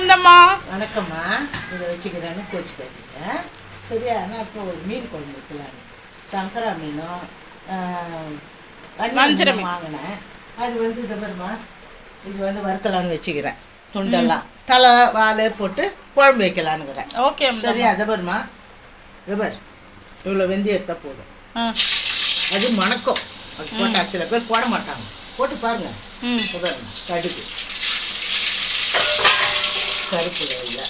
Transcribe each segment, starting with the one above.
அம்தம்மா வணக்கம்மா. இதை வச்சுக்கிறேன்னு கோச்சிக்காதீங்க. சரியா? நான் இப்போ ஒரு மீன் குழம்பு வைக்கலான்னு சங்கரா மீனும் வஞ்சர மீனும் வாங்கினேன். அது வந்து இதை வருமா இது வந்து வறுக்கலான்னு வச்சுக்கிறேன். துண்டெல்லாம். தலை வால் போட்டு குழம்பு வைக்கலான்னுக்கிறேன். ஓகே சரியா? அதை வருமா ரிவர் இவ்வளோ வெந்தயத்தை போதும். அது மணக்கும். அது போட்டா சில பேர் போட மாட்டாங்க. போட்டு பாருங்க. கடுகு. கருப்பு இல்லை.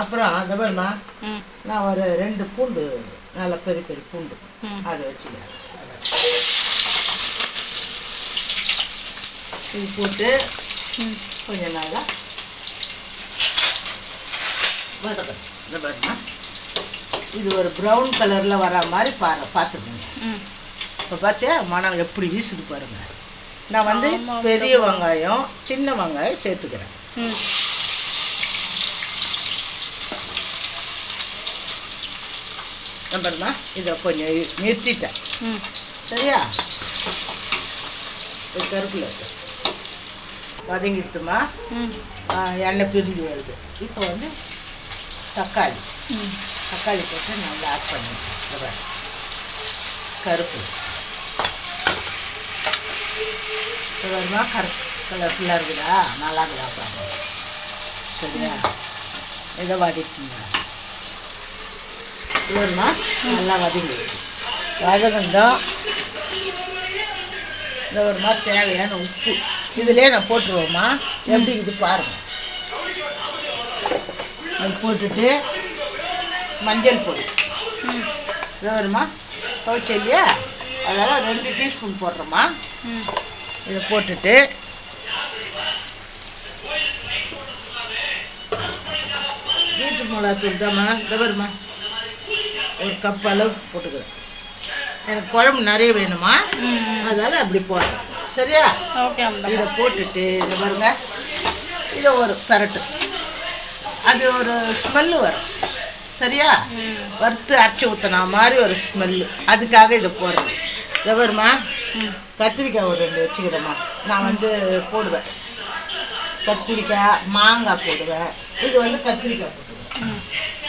அப்புறம் அதை வருமா ம். நான் ஒரு ரெண்டு பூண்டு நல்ல பெரிய பெரிய பூண்டு. அதை வச்சுக்கிறேன். இது போட்டு ம். கொஞ்சம் நல்லா வதக்கணும். இந்த பாருமா இது ஒரு ப்ரௌன் கலரில் வர மாதிரி பாரு பார்த்துக்கோங்க. ம். இப்போ பார்த்தியா மணல் எப்படி வீசுது பாருங்க. நான் வந்து பெரிய வெங்காயம் சின்ன வெங்காயம் சேர்த்துக்கிறேன். ம் நம்பர்மா இதை கொஞ்சம் நிறுத்திட்டேன். ம். சரியா? கருப்பில் வதங்கிட்டுமா ம். எண்ணெய் பிரிஞ்சு வருது. இப்போ வந்து தக்காளி. ம். தக்காளி போட்டு நல்லா ஆட் பண்ணிட்டேன் கருப்பு. வருமா? கருப்பு. கலர்ஃபுல்லாக இருக்குதா? நல்லா இருக்குதா பாருங்க சரியா? இதை வதக்கிங்க இது நல்லா வதங்கி. வதங்கந்தோம் இந்த ஒரு மாதிரி தேவையான உப்பு. இதுலேயே நான் போட்டுருவோம்மா. எப்படி இது பாருங்க. அது போட்டுட்டு மஞ்சள் பொடி. இதை வருமா? துவைச்சு இல்லையா? அதெல்லாம் ரெண்டு டீஸ்பூன் போடுறோம்மா. இதை போட்டுட்டு வீட்டு மிளகாத்தூள் தாம்மா. இந்த வருமா? ஒரு கப் அளவு போட்டுக்கிறேன். எனக்கு குழம்பு நிறைய வேணுமா? அதனால் அப்படி போடுறேன். சரியா? ஓகே இதை போட்டுட்டு இதை பாருங்க. இதை ஒரு பரட்டு. அது ஒரு ஸ்மெல்லு வரும். சரியா? வறுத்து அரைச்சி ஊற்றினா மாதிரி ஒரு ஸ்மெல்லு. அதுக்காக இதை போடுறேன். இதை வருமா கத்திரிக்காய் ஒரு ரெண்டு வச்சுக்கிறேம்மா. நான் வந்து போடுவேன். கத்திரிக்காய் மாங்காய் போடுவேன். இது வந்து கத்திரிக்காய் போட்டுருவேன் ம்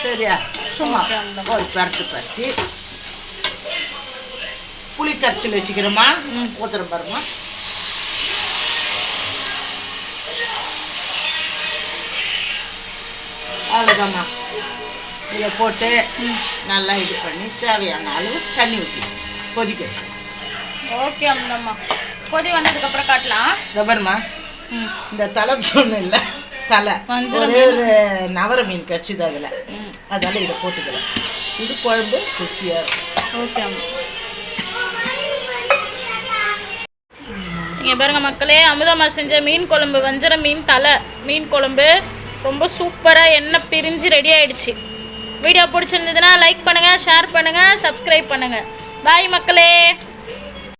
சரியா? சும்மா ஒரு பரட்டு பரட்டி புளி கரைச்சல் வச்சுக்கிறோமா. ஊற்றுற பாருமா. அவ்வளோதாம்மா இதை போட்டு நல்லா இது பண்ணி தேவையான அளவு தண்ணி ஊற்றி கொதிக்க ஓகே அம்தம்மா. கொதி வந்ததுக்கப்புறம் காட்டலாம். கபர்மா ம். இந்த தலை சொன்ன இல்லை தலை ஒரே ஒரு நவர மீன் கடிச்சிது அதில். அதனால் இதை போட்டுக்கிறேன். இது குழம்பு ருசியாக இருக்கும். ஓகே நீங்கள் பாருங்க மக்களே அமுதம்மா செஞ்ச மீன் குழம்பு வஞ்சர மீன் தலை மீன் குழம்பு ரொம்ப சூப்பராக எண்ணெய் பிரிஞ்சு ரெடி ஆகிடுச்சு வீடியோ பிடிச்சிருந்ததுன்னா லைக் பண்ணுங்கள் ஷேர் பண்ணுங்கள் சப்ஸ்கிரைப் பண்ணுங்கள் பாய் மக்களே.